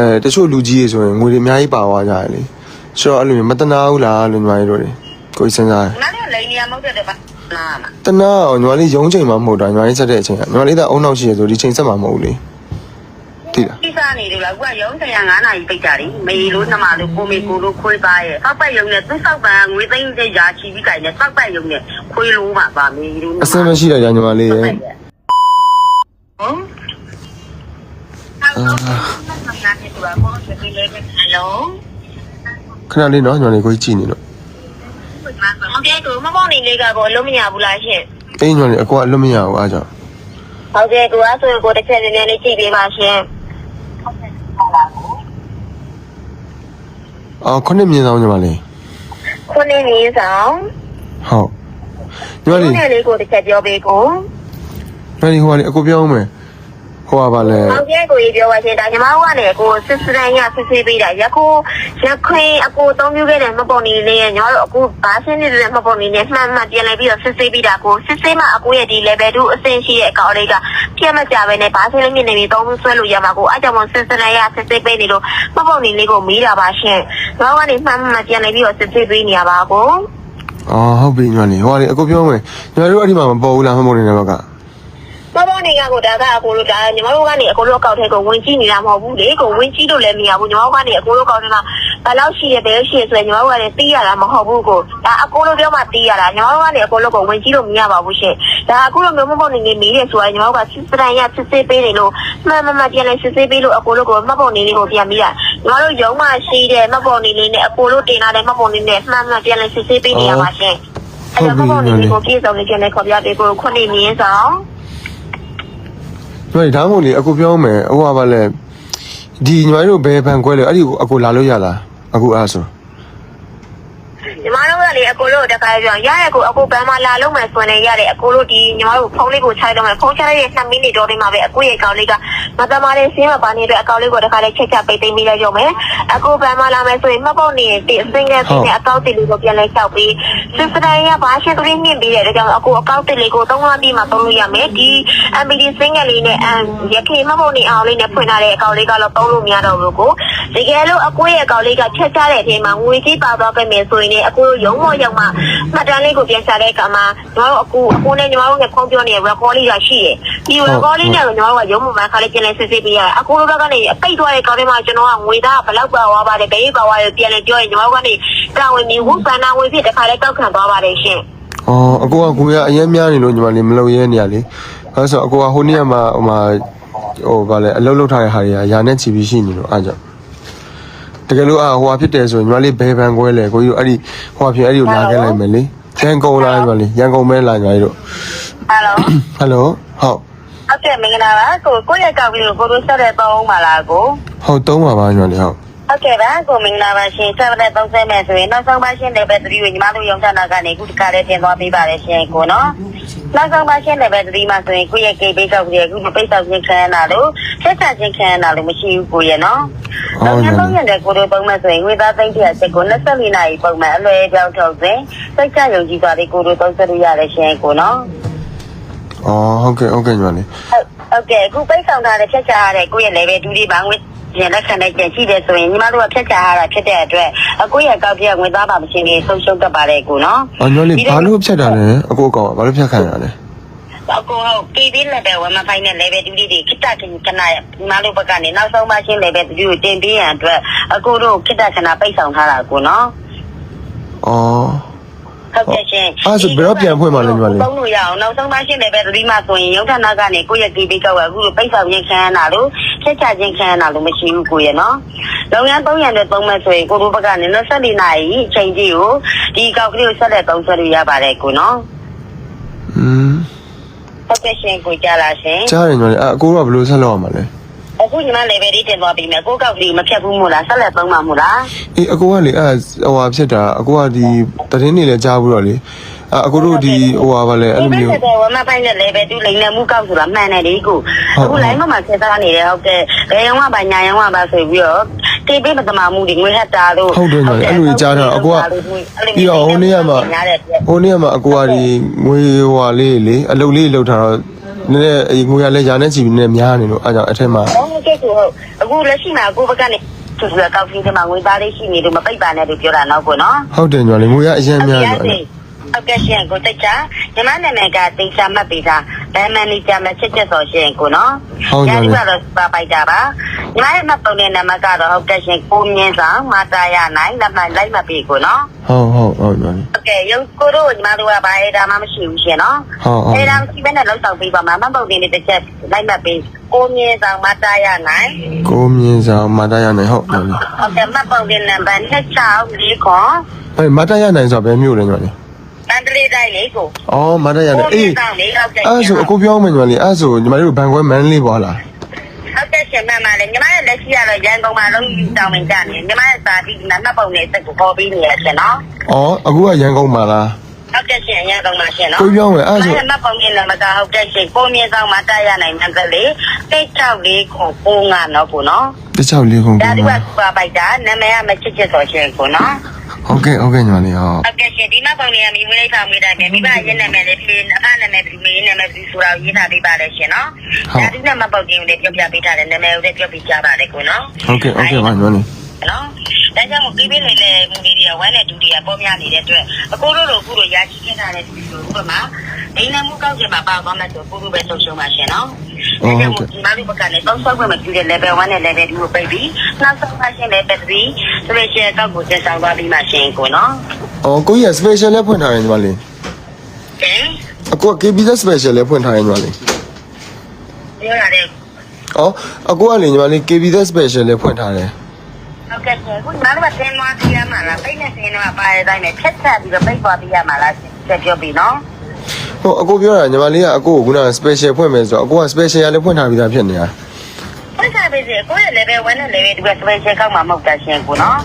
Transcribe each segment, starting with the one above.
အဲတချို့လူကြီးတွေဆိုရင်ငွေတွေအများကြီးပါသွားကြတယ်လေဆိုတော့အဲ့လိုမျိုးမတနာဘူးလားလို့ညီမလေးတို့တွေကိုယ်စဉ်းစားတယ်နားလည်းလိန်နေရမဟုတ်တဲ့ပါနားမှာတနာအောင်ညီမလေးရုံးချိန်မှမဟုတ်တာညီမလေးဆက်တဲ့အချိန်ကညီမလေးကအုံနောက်ရှိရဆိုဒီချိန်ဆက်မှာမဟုတ်ဘူးလေတိလားကိစ္စနေတယ်လားအခုကရုံးတရား9နာရီပိတ်ကြတယ်မေလို့နှမလို့ကိုမေကိုလို့ခွေးသားရဲ့စောက်ပတ်ရုံနဲ့သူ့စောက်ပန်ငွေသိန်းတဲ့ရာချီပြီးကြိုင်နဲ့စောက်ပတ်ရုံနဲ့ခွေးလို့မှာပါမေလို့အစင်မရှိတာကြာညီမလေးရဲ့ဟုတ်အာ ခဏလေးနော်ညီမလေးကိုကြီးကြည့်နေတော့ဟုတ်ကဲ့ကိုမမောင်နေလေးကတော့လုံးမရဘူးလားရှင်အေးညီမလေးအကွာအလွတ်မရဘူးအားကြောင့်ဟုတ်ကဲ့ကိုအဲ့ဆိုကိုတစ်ချက်နည်းနည်းလေးကြည့်ပေးပါရှင်အော်ခုနှစ်မြင်ဆောင်ညီမလေးခုနှစ်မြင်းဆောင်ဟုတ်ညီမလေးခုနှစ်လေးကိုတစ်ချက်ပြောပေးကိုညီမလေးဟိုကလေအကိုပြောအောင်မယ် ဟိုကပါလေဟုတ်ကဲ့ကိုကြီးပြောပါရှင်ဒါညီမတို့ကလည်းကိုစစ်စရန်ရစစ်ဆေးပေးတာရခိုရခွင်းအကိုသုံးမျိုးခဲ့တဲ့မပေါ်နေလေးရညီမတို့အခုဘာရှင်းနေတဲ့မပေါ်နေနဲ့မှန်မှန်ပြန်လဲပြီးတော့စစ်ဆေးပေးတာကိုစစ်ဆေးမှအကိုရဲ့ဒီ level 2အဆင့်ရှိတဲ့အကောင့်လေးကပြတ်မကြပဲနဲ့ဘာရှင်းလေးမြင်နေပြီးသုံးဆွဲလို့ရမှာကိုအဲကြောင့်မို့စစ်စရန်ရစစ်ဆေးပေးနေလို့မပေါ်နေလေးကိုမီးတာပါရှင်ညီမတို့ကနေမှန်မှန်ပြန်လဲပြီးတော့စစ်ဆေးပေးနေရပါကိုအော်ဟုတ်ပြီညီမလေးဟိုကလေအကိုပြောအောင်မယ်ညီမတို့အဲ့ဒီမှာမပေါ်ဘူးလားမပေါ်နေတဲ့ဘက်က မပေါ်နေကကိုဒါကအကိုတို့ဒါညီမတို့ကနေအကိုတို့အကောက်ထဲကိုဝင်ကြည့်နေတာမဟုတ်ဘူးလေကိုဝင်ကြည့်လို့လည်းမရဘူးညီမတို့ကနေအကိုတို့အကောက်ထဲမှာဘယ်လောက်ရှိရဘယ်ရှိရဆိုရင်ညီမတို့ကလည်းသိရတာမဟုတ်ဘူးကိုဒါအကိုတို့ပြောမှသိရတာညီမတို့ကနေအကိုတို့ကိုဝင်ကြည့်လို့မရပါဘူးရှင်ဒါအခုလိုမျိုးမပေါ်နေနေမေးတယ်ဆိုရင်ညီမတို့ကစစ်စရန်ရစစ်စစ်ပေးနေလို့မှန်မှန်မှန်ပြန်လဲစစ်စစ်ပေးလို့အကိုတို့ကိုမပေါ်နေလေးကိုပြန်ပြီးတာညီမတို့ရုံးမှရှိတဲ့မပေါ်နေလေးနဲ့အကိုတို့တင်လာတဲ့မပေါ်နေနဲ့မှန်မှန်ပြန်လဲစစ်စစ်ပေးနေရပါရှင်အဲ့တော့မပေါ်နေလေးကိုပြေဆုံးနေပြန်လဲခေါ်ပြပေးကိုခုနှစ်မြင်းဆောင် ညီမလေးဒါမှမဟုတ်လေအကိုပြောအောင်မယ်ဟိုကပါလေဒီညီမတို့ဘယ်ဘန်ခွဲလဲအဲ့ဒီကိုအကိုလာလို့ရလားအခုအားဆိုညီမတို့က လေအကိုတို့တခါပြောရရကိုအကိုဘမ်းမလာလုံးမယ်ဆိုရင်လည်းရတယ်အကိုတို့ဒီညီမတို့ဖုန်းလေးကိုခြိုက်တော့မယ်ဖုန်းချလိုက်တဲ့2မိနစ်တော့ဒီမှာပဲအကိုရဲ့အကောင့်လေးကမတမားလေးဆင်းမပါနေတဲ့အကောင့်လေးကိုတခါလေးချက်ချက်ပိတ်သိမ်းပြီးလိုက်ရုံမယ်အကိုဘမ်းမလာမယ်ဆိုရင်မပေါ့နေတဲ့စင်ကယ်စင်းနဲ့အကောင့်တစ်လေးကိုပြန်လဲလျှောက်ပြီးစစ်စတိုင်းကဘာရှင်းကလေးမြင့်ပြီးတဲ့အတွက်ကြောင့်အကိုအကောင့်တစ်လေးကိုသုံးလပြီးမှသုံးလို့ရမယ်ဒီ MBD စင်ကယ်လေးနဲ့အမ်ရခေမပေါ့နေအောင်လေးနဲ့ဖွင့်ထားတဲ့အကောင့်လေးကတော့သုံးလို့မရတော့ဘူးကိုတကယ်လို့အကိုရဲ့အကောင့်လေးကချက်ချတဲ့အချိန်မှာငွေကြီးပါသွားခဲ့မယ်ဆိုရင်လည်းအကိုရုံးမော့ရောက်မှမှတ်တမ်းလေးကိုပြန်ချတဲ့အခါမှာညီမတို့အကူအကိုနဲ့ညီမတို့နဲ့ဖုန်းပြောနေတဲ့ record လေးကရှိတယ်ဒီ record လေးနဲ့ညီမတို့ကရုံးမော့မှာခါလေးပြန်လဲစစ်စစ်ပေးရတယ်အကိုတို့ဘက်ကနေအပိတ်သွားတဲ့ကောင်းထဲမှာကျွန်တော်ကငွေသားဘယ်လောက်ပါသွားပါတယ်ဘယ်ပါသွားတယ်ပြန်လဲပြောရင်ညီမတို့ကနေတာဝန်မျိုးဝပန်နာဝင်ဖြစ်တဲ့ခါလေးကောက်ခံသွားပါတယ်ရှင်အော်အကိုကကိုရအရင်များနေလို့ညီမလေးမလုံရဲနေရလေအဲဆိုအကိုကဟိုနေ့ကမှဟိုမှာဟိုဗာလေအလုပ်လုပ်ထားတဲ့ဟာတွေကယာနဲ့ချီပြီးရှိနေလို့အားကြောင့် တကယ်လို့အာဟိုဟာဖြစ်တယ်ဆိုရင်ညီမလေးဘယ်ဘန်ခွဲလဲကိုကြီးတို့အဲ့ဒီဟိုဟာဖြစ်အဲ့ဒီကိုလာခဲ့လိုက်မယ်လေရန်ကုန်လားညီမလေးရန်ကုန်မဲလာညီမလေးတို့ဟယ်လိုဟယ်လိုဟုတ်ဟုတ်ကဲ့မင်္ဂလာပါကိုကိုရဲ့ကောက်ကလေးကိုကိုတို့ဆက်တဲ့ပေါင်းပါလားကိုဟုတ်သုံးပါပါညီမလေးဟုတ် ဟုတ်ကဲ့ပါကိုမင်္ဂလာပါရှင်ဆက်တဲ့30မဲ့ဆိုရင်နောက်ဆုံးပါရှင်လည်းပဲသတိကိုညီမတို့ရုံချနာကနေအခုဒီကလေးတင်သွားပေးပါတယ်ရှင်ကိုနော်နောက်ဆုံးပါရှင်လည်းပဲသတိမှဆိုရင်ကိုရဲ့ကေဘေးကောက်ကလေးအခုပိတ်ဆောက်ခြင်းခံရတာလို့ဆက်ဆံခြင်းခံရတာလို့မရှိဘူးကိုရဲ့နော်နောက်ဆုံးသုံးရက်တဲ့ကိုတို့ပုံမဲ့ဆိုရင်ဝေသားသိန်းတစ်ချက်ကို24နာရီပုံမဲ့အလွယ်ပြောင်းထုတ်စဉ်စိတ်ချယုံကြည်စွာလေးကိုတို့သုံးဆက်လို့ရတယ်ရှင်ကိုနော်အော်ဟုတ်ကဲ့ဟုတ်ကဲ့ညီမလေးဟုတ်ဟုတ်ကဲ့အခုပိတ်ဆောင်ထားတဲ့ဖြတ်ချရတဲ့ကိုယ့်ရဲ့ level 2လေးပါငွေ ပြန်လက်ခံတဲ့ကြံရှိတယ်ဆိုရင်ညီမတို့ကဖြတ်ချရတာဖြစ်တဲ့အတွက်အကိုယ့်ရဲ့ကောက်ပြငွေသားပါမရှင်းကြီးဆုံးရှုံးတတ်ပါတယ်ကိုနော်အော်ညီမလေးဘာလို့ဖြတ်တာလဲအကိုကောင်ကဘာလို့ဖြတ်ခံရလဲအကိုဟုတ် KB level ဝမဖိုင်နဲ့ level 2လေးတွေခိတ္တခင်ခဏညီမတို့ဘက်ကနေနောက်ဆုံးပါရှင်း level 2ကိုတင်ပေးရန်အတွက်အကိုတို့ခိတ္တခဏပိတ်ဆောင်ထားတာကိုနော်အော် ဟုတ်ကဲ့ရှင်အဲ့ဆိုဘယ်တော့ပြန်ဖွင့်မှာလဲညီမလေးသုံးလို့ရအောင်နောက်ဆုံးပါရှင်း level 3မှာဆိုရင်ရုံထနာကနေကိုယ့်ရဲ့ KB ကောက်ကအခုလိုပိတ်ဆောင်ခြင်းခံရတာလို့ဖြတ်ချခြင်းခံရတာလို့မရှိဘူးကိုရဲ့နော်လုပ်ငန်း300နဲ့သုံးမဲ့ဆိုရင်ကိုတို့ဘက်ကနေ24နာရီအချိန်ကြီးကိုဒီကောက်ကလေးကိုဆက်လက်သုံးဆွဲလို့ရပါတယ်ကိုနော်อืมဟုတ်ကဲ့ရှင်ကိုကြလာရှင်ကြားတယ်ညီမလေးအဲ့အကိုကဘယ်လိုဆက်လုပ်ရမှာလဲ အခုညီမ level လေးတင်သွားပြီမယ်ကိုကောက်ကလေးမဖြတ်ဘူးမို့လားဆက်လက်သုံးမှာမို့လားအေးအကိုကလေအဲ့ဟိုဟာဖြစ်တာအကိုကဒီတရင်နေလဲကြားဘူးတော့လေအဲ့အကိုတို့ဒီဟိုဟာဗာလဲအဲ့လိုမျိုးဒီဝမပိုင်းနဲ့ level 2လိမ်နေမှုကောက်ဆိုတာမှန်တယ်လေကိုအခု line မှာဆက်သားနေတယ်ဟုတ်ကဲ့ဘယ်ရောကပါညာရောကပါဆိုပြီးတော့တေးပေးမတမာမှုတွေငွေဟက်တာတို့ဟုတ်တယ်ညီမလေးအဲ့လိုကြီးကြားတာအကိုကပြီးတော့ဟိုနေ့ကမှဟိုနေ့ကမှအကိုကဒီငွေဟိုဟာလေးလေအလုပ်လေးလောက်ထားတော့ နည်းနည်းအေးငွေရလဲရာနဲ့ချီပြီးနည်းနည်းများနေလို့အားကြောင့်အထက်မှာဟုတ်ကဲ့ဆိုဟုတ်အခုလက်ရှိမှာကိုဘက်ကနေသူကကောက်ဖီးတဲ့မှာငွေသားလေးရှိနေလို့မပိတ်ပါနဲ့လို့ပြောတာတော့ကိုနော်ဟုတ်တယ်ညီမလေးငွေရအရင်များနေတယ်ဟုတ်ကဲ့ရှင်ကိုတက်ချာညီမနာမည်ကတင်ချာမှတ်ပေးတာဘယ်မန်နေဂျာမချက်ချက်ဆိုရှင်ကိုနော်ဒီကတော့ပါပိုက်တာပါ ညီမရဲ့မှတ်ပုံနဲ့နံပါတ်ကတော့ဟုတ်ကဲ့ရှင်ကိုမြင့်ဆောင်မတာရနိုင်လက်မှတ်လိုက်မှတ်ပေးကိုနော်ဟုတ်ဟုတ်ဟုတ်ညီမလေးဟုတ်ကဲ့ရုပ်ကိုတို့ညီမတို့ကဘာအဲဒါမှမရှိဘူးရှင်နော်ဟုတ်ဟုတ်အဲဒါမရှိဘဲနဲ့လောက်ဆောင်ပေးပါမှာမှတ်ပုံနဲ့တစ်ချက်လိုက်မှတ်ပေးကိုမြင့်ဆောင်မတာရနိုင်ကိုမြင့်ဆောင်မတရနိုင်ဟုတ်ညီမလေးဟုတ်ကဲ့မှတ်ပုံနဲ့နံပါတ်26ခွန်အဲမတရနိုင်ဆိုတော့ဘယ်မျိုးလဲညီမလေးတန်တလေးတိုင်းလေးကိုအော်မတရနိုင်ကိုမြအေးင့်ဆောင်လေးဟုတ်ကဲ့အဲ့ဆိုအခုပြောမှညီမလေးအဲ့ဆိုညီမလေးတို့ဘန်ခွဲမန်းလေးပွားလား ဟုတ်ကဲ့ရှင်မှန်ပါလေညီမရဲ့လက်ရှိကတော့ရန်ကုန်မှာလုံးယူတောင်းဝင်ကြနေညီမရဲ့စာပြီးနံပါတ်ပုံနဲ့စက်ကိုပေါ်ပြီးနေရရှင်နော်အော်အခုကရန်ကုန်မှာလားဟုတ်ကဲ့ရှင်ရန်ကုန်မှာရှင်နော်ကိုပြောမယ်အဲ့ဆိုနံပါတ်ပုံနဲ့နံပါတ်ကဟုတ်ကဲ့ရှင်ကိုမြင့်ဆောင်မှာတာရနိုင်မှန်တယ်လေ664ခုပိုးငါနော်ကိုနော်တခြားလေးခုံဒါပုံဒီကမှာပါပိုက်တာနာမည်ကမချစ်ချစ်တော်ရှင်ကိုနော် ဟုတ်ကဲ့ဟုတ်ကဲ့ညီမလေးဟုတ်ဟုတ်ကဲ့ရှင်ဒီမှပုံလေးကမိမလေးဆောင်မိတိုင်းပဲမိဘရဲ့နာမည်လေးဖြေအဖနာမည်ပြီးမေးနာမည်ပြီးဆိုတာရေးထားပေးပါလေရှင်နော်ဒါဒီနဲ့မပုံချင်းလေးပြောပြပေးထားတယ်နာမည်ကိုလည်းပြောပြကြပါလေကိုနော်ဟုတ်ကဲ့ဟုတ်ကဲ့ပါညီမလေး နော်ဒါကြောင့်မို့ကိပေးနေလေမူလေးတွေကဝမ်းနဲ့ဒူတွေကပေါ်များနေတဲ့အတွက်အကိုတို့လိုအခုလိုရာရှိခဲ့တာတဲ့ဒီလိုဥပမာအိမ်နမှုကောက်ချင်မှာပါသွားမယ်ဆိုကိုတို့ပဲဆုံးရှုံးပါရှင်နော်ဒါကြောင့်မို့ဒီမလူဘက်ကလည်းတောက်ဆောက်ခွင့်မပြုတဲ့ level 1နဲ့ level 2ကိုပိတ်ပြီးနောက်ဆုံးပါရှင် level 3 special ကောက်ကိုကျဆောင်သွားပြီးမှရှင်ကိုနော်အော်ကိုကြီးက special လည်းဖွင့်ထားတယ်ညီမလေးကဲအခုက KBZ special လည်းဖွင့်ထားတယ်ညီမလေးပြောရတယ်အော်အခုကလေညီမလေး KBZ special လည်းဖွင့်ထားတယ် ဟုတ်ကဲ့ရှင်ခုမလူကဆင်းသွားပြရမှာလားပိတ်နဲ့ဆင်းတော့ပါတဲ့အတိုင်းနဲ့ဖြတ်ချက်ပြီးတော့ပိတ်သွားပြရမှာလားဆက်ပြောပြီးနော်ဟိုအကိုပြောတာညီမလေးကအကိုကခုနက special ဖွင့်မယ်ဆိုတော့အကိုက special လည်းဖွင့်ထားပြီးသားဖြစ်နေတာပိတ်ချပေးစီကိုယ့်ရဲ့ level 1နဲ့ level 2က special ကောက်မှာမဟုတ်တာရှင်ကိုနော်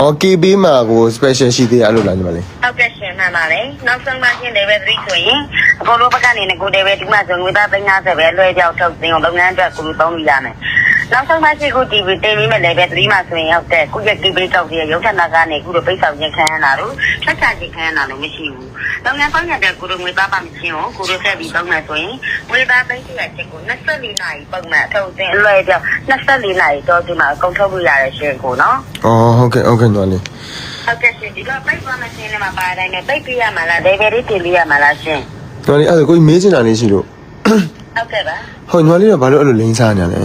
အော် KB မှာကို special ရှိသေးရလို့လားညီမလေးဟုတ်ကဲ့ရှင်မှန်ပါလေနောက်ဆုံးမှရှင် level 3ဆိုရင်အကုန်လုံးဘက်ကနေကို level 2မှာဆိုငွေသား350ပဲလွှဲပြောက်ထုတ်သိအောင်လုပ်ငန်းအတွက်ကိုသုံးလို့ရမယ် နောက်ဆုံးမှရှင်ကို TV တင်ပြီးမဲ့ level 3မှာဆိုရင်ဟုတ်တဲ့ကိုယ့်ရဲ့ KB ကောက်ရဲ့ရုပ်ထနာကနေကိုလိုပိတ်ဆောင်ခြင်းခံရတာလို့ချက်ချခြင်းခံရတာလို့မရှိဘူးလုပ်ငန်းပိုင်းတဲ့ကိုလိုငွေသားပါမချင်းကိုကိုလိုဆက်ပြီးသုံးမယ်ဆိုရင်ငွေသားသိတဲ့ချက်ကို24နာရီပုံမှန်အထုတ်သိအလွှဲပြောက်24နာရီတော့ဒီမှာအကုန်ထုတ်လို့ရတယ်ရှင်ကိုနော်အော်ဟုတ်ကဲ့ဟုတ်ကဲ့ညီမလေးဟုတ်ကဲ့ရှင်ဒီတော့ပိတ်သွားမယ်ရှင်လည်းမပါတိုင်းနဲ့ပိတ်ပြရမှာလား level လေးတင်ပြရမှာလားရှင်ညီမလေးအဲ့ဒါကိုကြီးမေးချင်တာလေးရှိလို့ဟုတ်ကဲ့ပါဟိုညီမလေးကဘာလို့အဲ့လိုလိမ့်စားနေရလဲ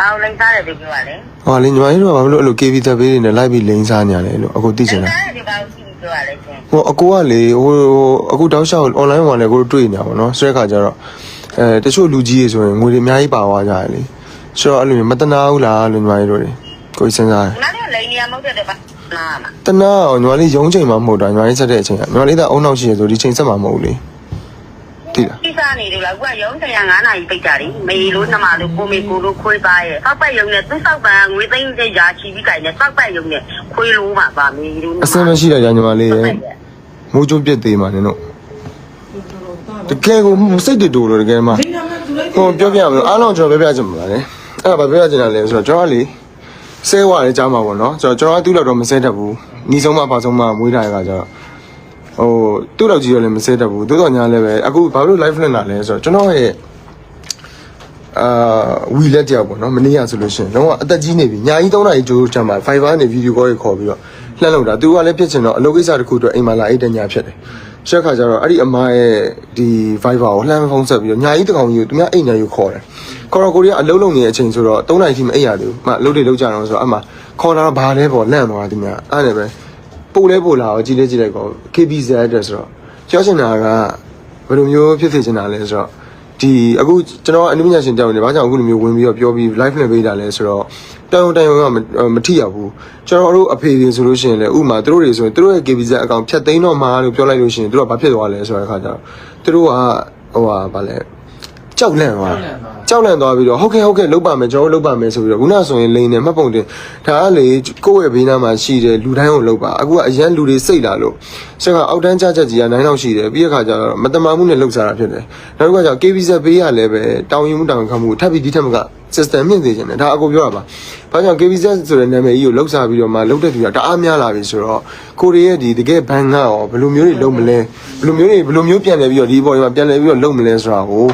ကောင်းလိမ့်စားတယ်ဒီပြောပါလေဟောလေညီမလေးတို့ကဘာလို့အဲ့လို KB သက်ပေးနေလိုက်ပြီးလိမ့်စားနေရလဲလို့အခုသိချင်တာစားတယ်ဒီပါဦးကြည့်ပြောပါလေရှင်ဟိုအကိုကလေဟိုအခုတောက်လျှောက် online ဝင်လေကိုတို့တွေ့နေတာပေါ့နော်ဆိုတဲ့ခါကျတော့အဲတချို့လူကြီးတွေဆိုရင်ငွေတွေအများကြီးပါသွားကြတယ်လေဆိုတော့အဲ့လိုမျိုးမတနာဘူးလားလို့ညီမလေးတို့တွေကိုကြီးစဉ်းစားတယ်ငါတို့လိန်နေရမဟုတ်တဲ့ပါနာမှာတနာအောင်ညီမလေးရုံးချိန်မှမဟုတ်တာညီမလေးဆက်တဲ့အချိန်ကညီမလေးကအုံနောက်ရှိရဆိုဒီချိန်ဆက်မှာမဟုတ်လေ တိလားဒီစားနေတယ်လားအခုကရုံးတရား9နာရီပိတ်ကြတယ်မေလို့နှမလို့ကိုမေကိုလို့ခွေးသားရဲ့စောက်ပတ်ရုံနဲ့သူ့စောက်ပန်ငွေသိန်းကျရာချီပြီးကြိုင်နဲ့စောက်ပတ်ရုံနဲ့ခွေးလို့ပါပါမေလို့အစင်မရှိတဲ့ညီမလေးရဲ့မိုးကြိုးပြစ်သေးမှနင်တို့တကယ်ကိုစိတ်တူတူလို့တကယ်မှဟိုပြောပြမလို့အားလုံးကျွန်တော်ပြောပြချင်ပါလားအဲ့ဒါဘာပြောပြချင်တာလဲဆိုတော့ကျွန်တော်ကလေဆဲဝါလေးကြားမှာပေါ့နော်ကျွန်တော်ကျွန်တော်ကသူ့လောက်တော့မဆဲတတ်ဘူးညီဆုံးမပါဆုံးမမွေးထားရကကျတော့ ဟိုသူ့လောက်ကြီးတော့လည်းမဆဲတတ်ဘူးတိုးတော့ညာလည်းပဲအခုဘာလို့ live လွှင့်တာလဲဆိုတော့ကျွန်တော်ရဲ့အာဝီလက်တယောက်ပေါ့နော်မနေ့ကဆိုလို့ရှိရင်တော့အသက်ကြီးနေပြီညာကြီး3နာရီကြိုးချမ်းမှာ Fiverr နဲ့ video call တွေခေါ်ပြီးတော့လှမ်းလို့တာသူကလည်းဖြစ်ချင်တော့အလုပ်ကိစ္စတစ်ခုအတွက်အိမ်မှာလာအိတ်တညာဖြစ်တယ်ရှက်ခါကျတော့အဲ့ဒီအမရဲ့ဒီ Fiverr ကိုလှမ်းဖုန်းဆက်ပြီးတော့ညာကြီးတကောင်ကြီးကိုသူများအိမ်ညာယူခေါ်တယ်ခေါ်တော့ကိုရီးယားအလုပ်လုပ်နေတဲ့အချိန်ဆိုတော့3နာရီထိမအိပ်ရသေးဘူးအမအလုပ်တွေလုပ်ကြတော့ဆိုတော့အမခေါ်လာတော့ဘာလဲပေါ့လန့်သွားတယ်သူများအဲ့ဒါပဲ ပို့လဲပို့လာတော့ကြည့်လဲကြည့်လိုက်ကော KBZ အတွက်ဆိုတော့ပြောချင်တာကဘယ်လိုမျိုးဖြစ်ဖြစ်ချင်တာလဲဆိုတော့ဒီအခုကျွန်တော်အနုပညာရှင်တောင်းနေဘာကြောင့်အခုလိုမျိုးဝင်ပြီးတော့ပြောပြီး live နဲ့ပေးတာလဲဆိုတော့တောင်းတောင်းကမမထိရဘူးကျွန်တော်တို့အဖေတွေဆိုလို့ရှိရင်လည်းဥမာသူတို့တွေဆိုရင်သူတို့ရဲ့ KBZ အကောင့်ဖြတ်သိမ်းတော့မှာလို့ပြောလိုက်လို့ရှိရင်သူတို့ကဘာဖြစ်သွားလဲဆိုတဲ့အခါကျတော့သူတို့ကဟိုဟာဗာလဲ ကြောက်လန့်သွားကြောက်လန့်သွားပြီးတော့ဟုတ်ကဲ့ဟုတ်ကဲ့လုပ်ပါမယ်ကျွန်တော်တို့လုပ်ပါမယ်ဆိုပြီးတော့ခုနဆိုရင်လိန်နေမှတ်ပုံတင်ဒါကလေကိုယ့်ရဲ့ဘေးနားမှာရှိတဲ့လူတိုင်းကိုလုပ်ပါအခုကအရန်လူတွေစိတ်လာလို့ဆက်ကအောက်တန်းကြကြကြီးက9လောက်ရှိတယ်ပြီးတဲ့ခါကျတော့မတမာမှုနဲ့လှုပ်ရှားတာဖြစ်တယ်နောက်တစ်ခါကျတော့ KBZ ဘေးရလည်းပဲတောင်းရင်မှုတောင်းခံမှုထပ်ပြီးဒီထက်မက system မြင့်စေချင်တယ်ဒါအကိုပြောတာပါဘာကြောင့် KBZ ဆိုတဲ့နာမည်ကြီးကိုလှုပ်ရှားပြီးတော့မှလှုပ်တဲ့သူကတအားများလာပြီဆိုတော့ကိုရီးယားဒီတကယ်ဘန်ကရောဘယ်လိုမျိုးတွေလုပ်မလဲဘယ်လိုမျိုးတွေဘယ်လိုမျိုးပြန်လဲပြီးတော့ဒီဘော်တွေမှာပြန်လဲပြီးတော့လုပ်မလဲဆိုတာကို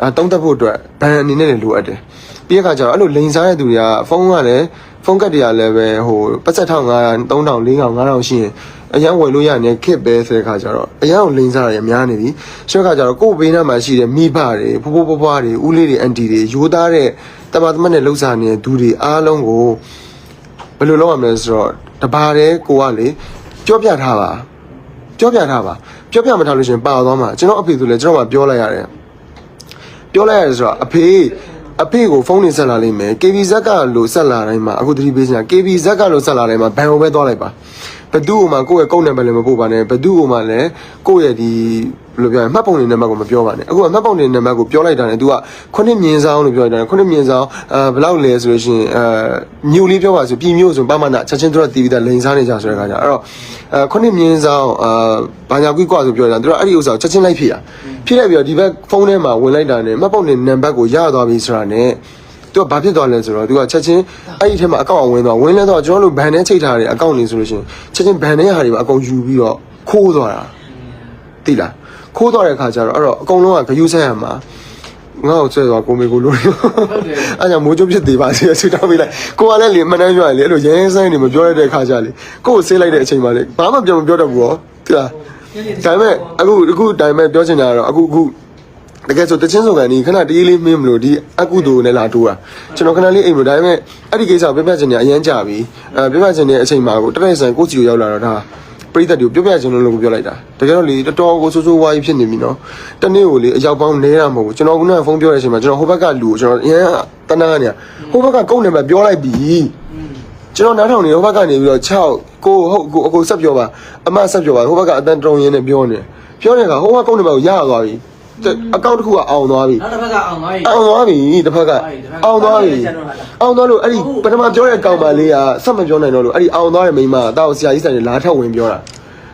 အဲတုံးတက်ဖို့အတွက်ဘန်အနေနဲ့လည်းလိုအပ်တယ်ပြီးတဲ့အခါကျတော့အဲ့လိုလိန်စားတဲ့သူတွေကဖုန်းကလည်းဖုန်းကတ်တွေကလည်းပဲဟိုပတ်သက်1500 3000 4000 5000ရှိရင်အရန်ဝယ်လို့ရနေခစ်ပဲဆိုတဲ့ခါကျတော့အရန်ကိုလိန်စားရတယ်များနေပြီဆိုတဲ့ခါကျတော့ကိုယ့်ဘေးနားမှာရှိတဲ့မိဘတွေဖိုးဖိုးဖွားဖွားတွေဦးလေးတွေအန်တီတွေရိုးသားတဲ့တမသမတ်နဲ့လှုပ်ရှားနေတဲ့သူတွေအားလုံးကိုဘယ်လိုလုပ်ရမလဲဆိုတော့တပါးတဲ့ကိုကလေပြောပြထားပါပြောပြထားပါပြောပြမထားလို့ရှရင်ပါသွားမှာကျွန်တော်အဖေဆိုလဲကျွန်တော်ကပြောလိုက်ရတယ် ပြောလိုက်ရတယ်ဆိုတော့အဖေအဖေကိုဖုန်းနေဆက်လာလိမ့်မယ် KBZ ကလို့ဆက်လာတိုင်းမှာအခုသတိပေးချင်တာ KBZ ကလို့ဆက်လာတိုင်းမှာဘန်ကိုပဲသွားလိုက်ပါ ဘသူ့ကိုမှကိုယ့်ရဲ့ကုန်းနံပါတ်လည်းမပို့ပါနဲ့ဘသူ့ကိုမှလည်းကိုယ့်ရဲ့ဒီဘယ်လိုပြောရလဲမှတ်ပုံနေနံပါတ်ကိုမပြောပါနဲ့အခုကမှတ်ပုံနေနံပါတ်ကိုပြောလိုက်တာနဲ့ तू ကခုနှစ်မြင်ဆောင်လို့ပြောလိုက်တာနဲ့ခုနှစ်မြင်ဆောင်အဲဘယ်လောက်လဲဆိုလို့ရှိရင်အဲညူလေးပြောပါဆိုပြည်မျိုးဆိုပမနာချက်ချင်းတို့ကတီးပြီးသားလိန်စားနေကြဆိုတဲ့ခါကျအဲ့တော့အဲခုနှစ်မြင်ဆောင်အာဘာညာကွီကွာဆိုပြောတာသူတို့အဲ့ဒီဥစ္စာကိုချက်ချင်းလိုက်ဖြည့်တာဖြည့်လိုက်ပြီးတော့ဒီဘက်ဖုန်းထဲမှာဝင်လိုက်တာနဲ့မှတ်ပုံနေနံပါတ်ကိုရသွားပြီဆိုတာနဲ့ သူကဘာဖြစ်သွားလဲဆိုတော့သူကချက်ချင်းအဲ့ဒီထဲမှာအကောင့်အဝင်သွားဝင်လဲတော့ကျွန်တော်တို့ဘန်ထဲချိတ်ထားတဲ့အကောင့်နေဆိုလို့ရှိရင်ချက်ချင်းဘန်ထဲဟာတွေမှာအကုန်ယူပြီးတော့ခိုးသွားတာသိလားခိုးသွားတဲ့အခါကျတော့အဲ့တော့အကုန်လုံးကဂယူးဆက်ရမှာငါ့ကိုဆွဲသွားကိုမေကိုလို့အဲ့ကြောင့်မိုးချိုးဖြစ်သေးပါစေဆူတောင်းပေးလိုက်ကိုကလည်းလေမနှမ်းပြောရလေအဲ့လိုရဲရဲဆိုင်နေမပြောရတဲ့အခါကျလေကိုကိုဆေးလိုက်တဲ့အချိန်မှာလေဘာမှပြောမပြောတတ်ဘူးရောသိလားဒါပေမဲ့အခုအခုဒါပေမဲ့ပြောချင်တာကတော့အခုအခု တကယ်ဆိုတချင်းစုံကန်ဒီခဏတေးလေးမင်းမလို့ဒီအကုသိုလ်နဲ့လာတိုးတာကျွန်တော်ခဏလေးအိမ်မလို့ဒါပေမဲ့အဲ့ဒီကိစ္စကိုပြပြချင်နေအရန်ကြပြီအဲပြပြချင်တဲ့အချိန်မှာကိုတရက်ဆန်ကိုစီကိုရောက်လာတော့ဒါပရိသတ်တွေကိုပြပြချင်လို့လို့ပြောလိုက်တာတကယ်တော့လေတော်တော်ကိုဆိုးဆိုးဝါးကြီးဖြစ်နေပြီနော်တနေ့ကိုလေအရောက်ပေါင်းနေတာမဟုတ်ဘူးကျွန်တော်ကဖုန်းပြောတဲ့အချိန်မှာကျွန်တော်ဟိုဘက်ကလူကိုကျွန်တော်အရန်တနာကနေဟိုဘက်ကကုန်းနေမှာပြောလိုက်ပြီကျွန်တော်နားထောင်နေဟိုဘက်ကနေပြီးတော့6ကိုဟုတ်ကိုအကိုဆက်ပြောပါအမဆက်ပြောပါဟိုဘက်ကအတန်တုံရင်းနဲ့ပြောနေပြောနေကဟိုဘက်ကုန်းနေမှာကိုရသွားပြီ အကောင့်တစ်ခုကအောင်သွားပြီနောက်တစ်ဖက်ကအောင်သွားပြီအောင်သွားပြီတစ်ဖက်ကအောင်သွားပြီအောင်သွားလို့အဲ့ဒီပထမပြောတဲ့ကောင်မလေးကဆက်မပြောနိုင်တော့လို့အဲ့ဒီအောင်သွားတဲ့မိန်းမတောက်ဆရာကြီးဆိုင်လာထက်ဝင်ပြောတာ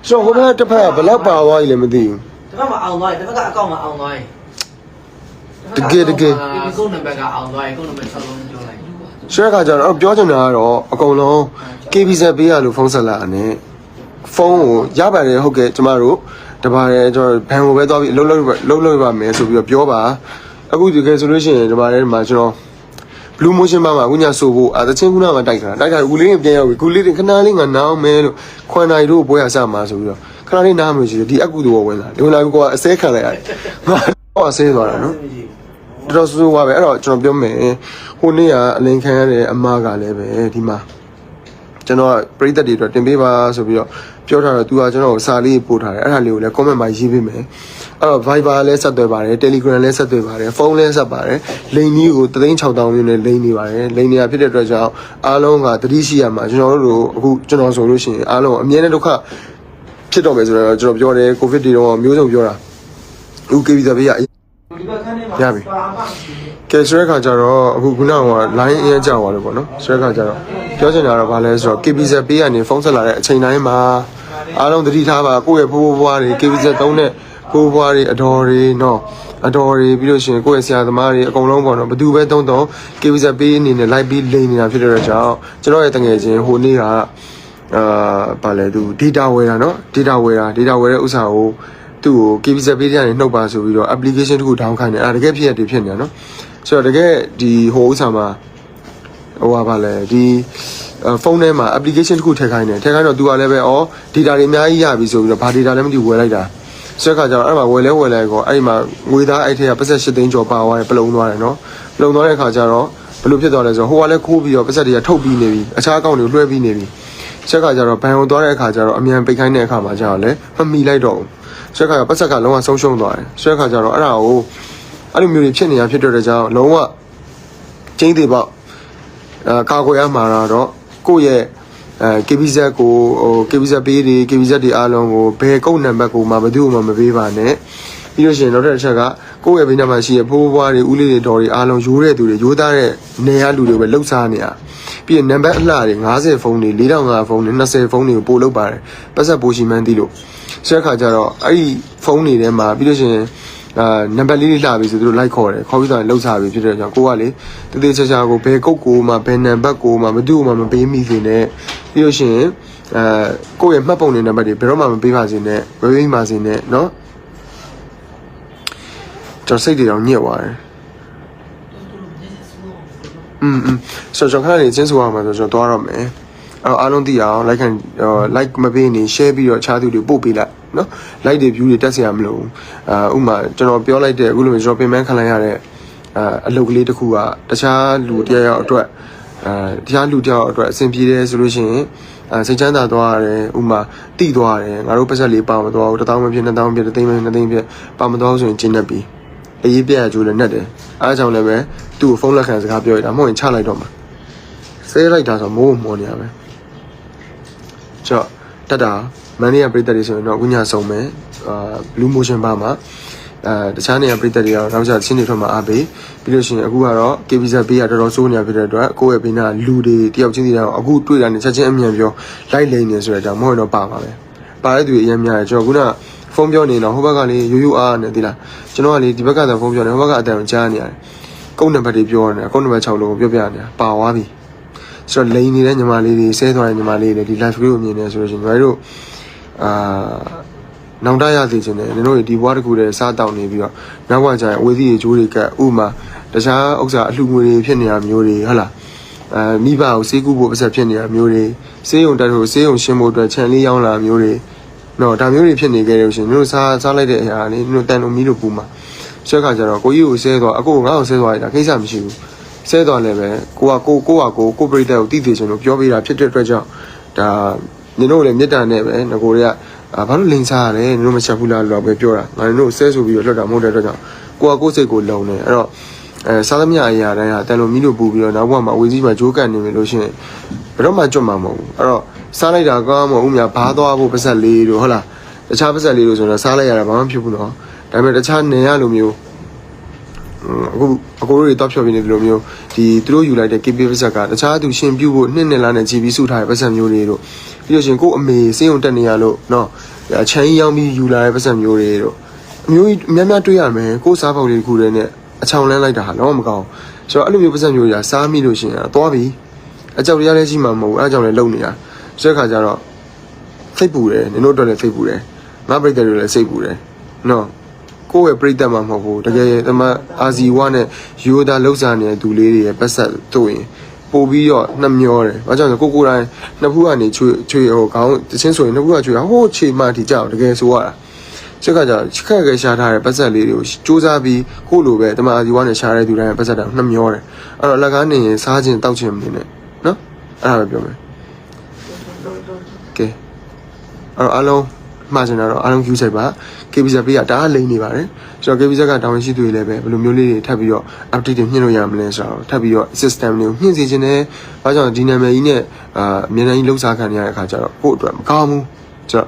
ဆိုတော့ဟိုဘက်တစ်ဖက်ကဘလောက်ပါသွားပြီလဲမသိဘူးတစ်ဖက်မှာအောင်သွားပြီတစ်ဖက်ကအကောင့်မှာအောင်သွားပြီတကယ်တကယ်ဒီကုန်းနံပါတ်ကအောင်သွားပြီကုန်းနံပါတ်6လုံးပြောလိုက်ဆိုတဲ့အခါကျတော့ပြောချင်တာကတော့အကုန်လုံး KBZ ပေးရလို့ဖုန်းဆက်လာတယ်ဖုန်းကိုရပါတယ်ဟုတ်ကဲ့ကျမတို့ တပါတယ်ကျွန်တော်ဘန်ကိုပဲသွားပြီးလှုပ်လှုပ်လှုပ်လှုပ်ပါမယ်ဆိုပြီးတော့ပြောပါအခုဒီကယ်ဆိုလို့ရှိရင်ဒီပါတယ်မှာကျွန်တော် blue motion မှာအခုညဆိုဖို့အဲတချင်းခုနကမှတိုက်ခါတိုက်ခါဦးလေးပြန်ရောက်ပြီကူလေးတွေခဏလေးငါနားအောင်မဲလို့ခွန်နိုင်တို့ပွဲရစမှာဆိုပြီးတော့ခဏလေးနားမလို့ရှိတယ်ဒီအကူတို့ဝင်လာဒီဝင်လာပြီးကိုကအစဲခံလိုက်ရတယ်ငါတော့အစဲသွားတာနော်တော်တော်ဆိုးသွားပဲအဲ့တော့ကျွန်တော်ပြောမယ်ဟိုနေ့ကအလင်ခံရတဲ့အမကလည်းပဲဒီမှာ ကျွန်တော်ပရိသတ်တွေအတွက်တင်ပေးပါဆိုပြီးတော့ပြောထားတော့ तू ကကျွန်တော်ကိုစာလေးပို့ထားတယ်အဲ့ဒါလေးကိုလည်း comment မှာရေးပေးမယ်အဲ့တော့ Viber လည်းဆက်သွယ်ပါတယ် Telegram လည်းဆက်သွယ်ပါတယ်ဖုန်းလည်းဆက်ပါတယ်လိန်ကြီးကို36000မျိုးနဲ့လိန်နေပါတယ်လိန်နေတာဖြစ်တဲ့အတွက်ကြောင့်အားလုံးကတတိရှိရမှာကျွန်တော်တို့အခုကျွန်တော်ဆိုလို့ရှိရင်အားလုံးအမြဲတမ်းဒုက္ခဖြစ်တော့မယ်ဆိုတော့ကျွန်တော်ပြောတယ်ကိုဗစ်တွေတော့မျိုးစုံပြောတာအခု KB သဘေးရဒီဘက်ခန်းထဲမှာရပြီပါပါ ကဲဆိုတဲ့ခါကျတော့အခုခုနက line အရင်ကြောက်သွားတယ်ပေါ့နော်ဆိုတဲ့ခါကျတော့ပြောချင်တာတော့ဗာလဲဆိုတော့ KBZ ပေးကနေဖုန်းဆက်လာတဲ့အချိန်တိုင်းမှာအားလုံးသတိထားပါကိုယ့်ရဲ့ဖိုးဖိုးဖွားတွေ KBZ သုံးတဲ့ဖိုးဖွားတွေအတော်တွေနော်အတော်တွေပြီးလို့ရှိရင်ကိုယ့်ရဲ့ဆရာသမားတွေအကုန်လုံးပေါ့နော်ဘယ်သူပဲသုံးတော့ KBZ ပေးအနေနဲ့ live ပြီးလိမ့်နေတာဖြစ်တဲ့အတွက်ကြောင့်ကျွန်တော်ရဲ့တငယ်ချင်းဟိုနေ့ကအာဗာလဲသူ data ဝယ်တာနော် data ဝယ်တာ data ဝယ်တဲ့ဥစ္စာကိုသူ့ကို KBZ ပေးတဲ့ကနေနှုတ်ပါဆိုပြီးတော့ application တစ်ခု down ခိုင်းတယ်အဲ့ဒါတကယ်ဖြစ်ရတယ်ဖြစ်နေတာနော် ဆိုတော့တကယ်ဒီဟိုဥစ္စာမှာဟိုပါလဲဒီဖုန်းထဲမှာ application တစ်ခုထည့်ခိုင်းတယ်ထည့်ခိုင်းတော့ तू ကလည်းပဲဩ data တွေအများကြီးရပြီဆိုပြီးတော့ဘာ data လဲမသိဘူးဝယ်လိုက်တာဆိုတဲ့ခါကျတော့အဲ့မှာဝယ်လဲဝယ်လိုက်ကောအဲ့ဒီမှာငွေသားအဲ့ထက်ကပတ်ဆက်၈သိန်းကျော်ပါသွားတယ်ပလုံသွားတယ်နော်ပလုံသွားတဲ့ခါကျတော့ဘယ်လိုဖြစ်သွားလဲဆိုတော့ဟိုကလည်းခိုးပြီးတော့ပတ်ဆက်တွေကထုတ်ပြီးနေပြီအခြားအကောင့်တွေကိုလွှဲပြီးနေပြီဆက်ခါကျတော့ဘန်ကိုသွားတဲ့အခါကျတော့အမြန်ပိတ်ခိုင်းတဲ့အခါမှာကျတော့လည်းမမီလိုက်တော့ဘူးဆက်ခါကျပတ်ဆက်ကလုံးဝဆုံးရှုံးသွားတယ်ဆက်ခါကျတော့အဲ့ဒါကို အဲ့လိုမျိုးတွေဖြစ်နေတာဖြစ်တဲ့ကြောင့်လုံးဝကျင်းသေးပေါ့အဲကာကွယ်ရမှာတော့ကိုယ့်ရဲ့အဲ KBZ ကိုဟို KBZ ပေးတွေ KBZ တွေအားလုံးကိုဘယ်ကုတ်နံပါတ်ကိုမှဘယ်သူမှမပေးပါနဲ့ပြီးလို့ရှိရင်နောက်တစ်ချက်ကကိုယ့်ရဲ့ဘေးနားမှာရှိတဲ့ဖိုးဖွားတွေဦးလေးတွေတော်တွေအားလုံးရိုးတဲ့သူတွေရိုးသားတဲ့နေရလူတွေပဲလှုပ်ရှားနေတာပြီးရင်နံပါတ်အလှတွေ90ဖုန်းတွေ45ဖုန်းတွေ20ဖုန်းတွေကိုပို့လုပ်ပါတယ်ပတ်ဆက်ပိုရှိမှန်းသိလို့ဆိုတဲ့အခါကျတော့အဲ့ဒီဖုန်းတွေထဲမှာပြီးလို့ရှိရင် အာနံပါတ်လေးလေးလှပြီဆိုသူတို့လိုက်ခေါ်တယ်ခေါ်ပြီးတော့လှုပ်ရှားပြီဖြစ်တဲ့ကြောင့်ကိုကလေတသေးချာချာကိုဘယ်ကုတ်ကိုမှဘယ်နံပါတ်ကိုမှမတူမှမပေးမိစေနဲ့ပြီးလို့ရှိရင်အဲကိုယ့်ရဲ့မှတ်ပုံတွေနံပါတ်တွေဘယ်တော့မှမပေးပါစေနဲ့မပေးပါစေနဲ့เนาะကျွန်တော်စိတ်တွေတော့ညစ်သွားတယ်อืมอืมဆိုတော့ကျွန်တော်ခဏလေးချင်းဆိုရမှာဆိုကျွန်တော်သွားတော့မယ် အားလုံးသိအောင် like ခံ like မပေးနေ share ပြီးတော့အခြားသူတွေပို့ပေးလိုက်နော် like တွေ view တွေတက်စရာမလိုဘူးအာဥမာကျွန်တော်ပြောလိုက်တဲ့အခုလိုမျိုးကျွန်တော်ပင်ပန်းခံလိုက်ရတဲ့အာအလုပ်ကလေးတစ်ခုကတခြားလူတယောက်ယောက်အတွက်အာတခြားလူတယောက်အတွက်အဆင်ပြေတယ်ဆိုလို့ရှိရင်အာစိတ်ချမ်းသာသွားရတယ်ဥမာတိသွားရတယ်ငါတို့ပတ်သက်လေးပါမသွားဘူးတထောင်မဖြစ်နှစ်ထောင်ဖြစ်တစ်သိန်းမဖြစ်နှစ်သိန်းဖြစ်ပါမသွားဆိုရင်ကျဉ်းတတ်ပြီအရေးပြရကျိုးလည်းနဲ့တယ်အားကြောင့်လည်းပဲသူ့ကိုဖုန်းလက်ခံစကားပြောရတာမဟုတ်ရင်ချလိုက်တော့မှာဆဲလိုက်တာဆိုမိုးမော်နေရပဲ တက်တာမန်နီယာပရိသတ်တွေဆိုရင်တော့အခုညဆုံးမယ်အာ blue motion ပါမှာအဲတခြားနေရာပရိသတ်တွေကတော့နောက်ကျချင်းတွေထွက်မှာအားပေးပြီးလို့ရှိရင်အခုကတော့ KBZ ပေးရတော်တော်စိုးနေရဖြစ်တဲ့အတွက်ကိုယ့်ရဲ့ဘေးနာလူတွေတယောက်ချင်းစီတိုင်းအခုတွေ့တာနဲ့ချက်ချင်းအမြန်ပြောလိုက်လိမ့်နေဆိုတဲ့အကြောင်းမဟုတ်ရင်တော့ပါပါပဲပါတဲ့သူတွေအရင်များတယ်ကျွန်တော်ခုနဖုန်းပြောနေတော့ဟိုဘက်ကလေရိုးရိုးအားနဲ့ဒီလားကျွန်တော်ကလေဒီဘက်ကတော့ဖုန်းပြောနေဟိုဘက်ကအတန်ကိုကြားနေရတယ်ကုန်းနံပါတ်တွေပြောနေတာကုန်းနံပါတ်6လုံးကိုပြောပြနေတာပါသွားပြီ ဆိုတော့လိန်နေတဲ့ညီမလေးတွေဆဲသွားတဲ့ညီမလေးတွေဒီ live လေးကိုမြင်နေဆိုလို့ရှိရင်ညီမတို့အာနောင်တရသိချင်တယ်နင်တို့ဒီဘွားတစ်ခုတည်းစားတောက်နေပြီးတော့နောက်ဘွားကျရင်အဝေးသီးတွေကျိုးတွေကဥမာတခြားဥစ္စာအလှငွေတွေဖြစ်နေတာမျိုးတွေဟုတ်လားအဲမိဘကိုစေးကူဖို့ပတ်သက်ဖြစ်နေတာမျိုးတွေစေးရုံတက်ဖို့စေးရုံရှင်းဖို့အတွက်ခြံလေးရောင်းလာမျိုးတွေနော်ဒါမျိုးတွေဖြစ်နေကြတယ်ရှင်တို့စားစားလိုက်တဲ့အရာလေးတို့တန်လို့မီးလို့ပူမှာဆက်ခါကျတော့ကိုကြီးကိုဆဲသွားအကိုကငါ့ကိုဆဲသွားရတာကိစ္စမရှိဘူး ဆဲသွားလည်းပဲကိုကကိုကိုကကိုကိုပရိသတ်ကိုတည်တည်ချင်လို့ပြောပေးတာဖြစ်တဲ့အတွက်ကြောင့်ဒါနင်တို့လည်းမေတ္တာနဲ့ပဲငကိုတွေကအာဘာလို့လိန်စားရလဲနင်တို့မချက်ဘူးလားလို့ပဲပြောတာငါတို့ဆဲဆိုပြီးတော့လွတ်တာမဟုတ်တဲ့အတွက်ကြောင့်ကိုကကိုစိတ်ကိုလုံနေအဲ့တော့အဲစားသမျှအရာတိုင်းဟာတန်လို့မီးလို့ပူပြီးတော့နောက်ဘဝမှာအဝေးကြီးမှာဂျိုးကန်နေပြီလို့ရှိရင်ဘယ်တော့မှကြွတ်မှာမဟုတ်ဘူးအဲ့တော့စားလိုက်တာကောင်းမဟုတ်ဘူးများဘာသွားဖို့ပတ်ဆက်လေးတို့ဟုတ်လားတခြားပတ်ဆက်လေးလို့ဆိုတော့စားလိုက်ရတာဘာမှဖြစ်ဘူးနော်ဒါပေမဲ့တခြားနေရလိုမျိုး အခုအကိုတို့တွေတောက်ဖြော်ပြနေတယ်လို့မျိုးဒီသူတို့ယူလိုက်တဲ့ KP ပတ်ဆက်ကတခြားသူရှင်ပြုတ်ဖို့နှစ်နှစ်လားနဲ့ကြည်ပြီးစုထားတဲ့ပတ်ဆက်မျိုးတွေတို့ပြီးလို့ရှင်ကို့အမေစေးုံတက်နေရလို့နော်အချမ်းကြီးရောက်ပြီးယူလာတဲ့ပတ်ဆက်မျိုးတွေတို့အမျိုးကြီးများများတွေ့ရမယ်ကို့စားပေါက်လေးတစ်ခုတည်းနဲ့အချောင်လန်းလိုက်တာဟာတော့မကောင်းဆိုတော့အဲ့လိုမျိုးပတ်ဆက်မျိုးတွေကစားမိလို့ရှင်သွားပြီအကြောက်တရားလည်းရှိမှာမဟုတ်ဘူးအဲ့အကြောင်းလည်းလုံနေတာဆိုတဲ့ခါကျတော့စိတ်ပူတယ်နင်တို့အတွက်လည်းစိတ်ပူတယ်ငါပြိတ္တတွေလည်းစိတ်ပူတယ်နော် ကိုယ့်ရဲ့ပြိတ္တမှာမဟုတ်ဘူးတကယ်တမအာဇီဝနဲ့ယူဒာလောက်စားနေတဲ့သူလေးတွေရဲ့ပတ်ဆက်တို့ရင်ပို့ပြီးတော့နှမျောတယ်။ဘာကြောင့်လဲကိုကိုတိုင်းနှစ်ဖူးကနေချွေချွေဟိုခေါင်းတချင်းဆိုရင်နှစ်ဖူးကချွေဟိုးခြေမှထိကြောက်တကယ်ဆိုရတာ။ချက်ကကြခက်ခဲရှားထားတဲ့ပတ်ဆက်လေးတွေကိုစူးစမ်းပြီးကိုလိုပဲတမအာဇီဝနဲ့ရှားတဲ့သူတိုင်းပတ်ဆက်တာနှမျောတယ်။အဲ့တော့လက်ကားနေရင်စားခြင်းတောက်ခြင်းမနေနဲ့နော်။အဲ့ဒါပဲပြောမယ်။ကဲအဲ့တော့အားလုံး မှားချင်တာတော့အားလုံး queue ဆိုင်ပါ KBZ ပေးကတအားလိမ့်နေပါတယ်ဆိုတော့ KBZ ကတာဝန်ရှိသူတွေလည်းပဲဘယ်လိုမျိုးလေးတွေထပ်ပြီးတော့ update တွေမြင့်လို့ရမလဲဆိုတော့ထပ်ပြီးတော့ system တွေကိုမြင့်စေခြင်းနဲ့ဘာကြောင့်ဒီနာမည်ကြီးနဲ့အာအများကြီးလှုပ်ရှားခံရတဲ့အခါကျတော့ကိုယ့်အတွက်မကောင်းဘူးဆိုတော့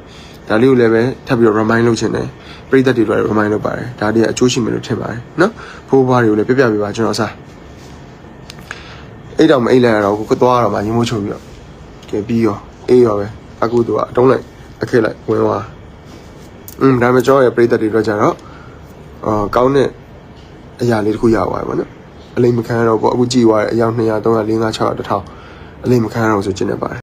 ဒါလေးကိုလည်းပဲထပ်ပြီးတော့ remind လုပ်ခြင်းနဲ့ပြည်သက်တွေလည်း remind လုပ်ပါတယ်ဒါတွေကအကျိုးရှိမယ်လို့ထင်ပါတယ်နော်ဖိုးဘွားတွေကိုလည်းပြပြပေးပါကျွန်တော်စားအဲ့တော့မအိတ်လိုက်ရတော့ကိုသွားရတော့မှညီမိုးချုပ်ပြီးတော့ကဲပြီးရောအေးရောပဲအခုတော့အတုံးလိုက် အခက်လိုက်ဝင်သွားอืมဒါပေမဲ့ကျွန်တော်ရဲ့ပြည်သက်တွေတော့ကြတော့အာကောင်းတဲ့အရာလေးတစ်ခုရသွားပြီပေါ့နော်အလိမ်မခံရတော့ပေါ့အခုကြည်သွားတယ်အယောက်200 300 400 500 600 1000အလိမ်မခံရတော့ဆိုကျင်းနေပါတယ်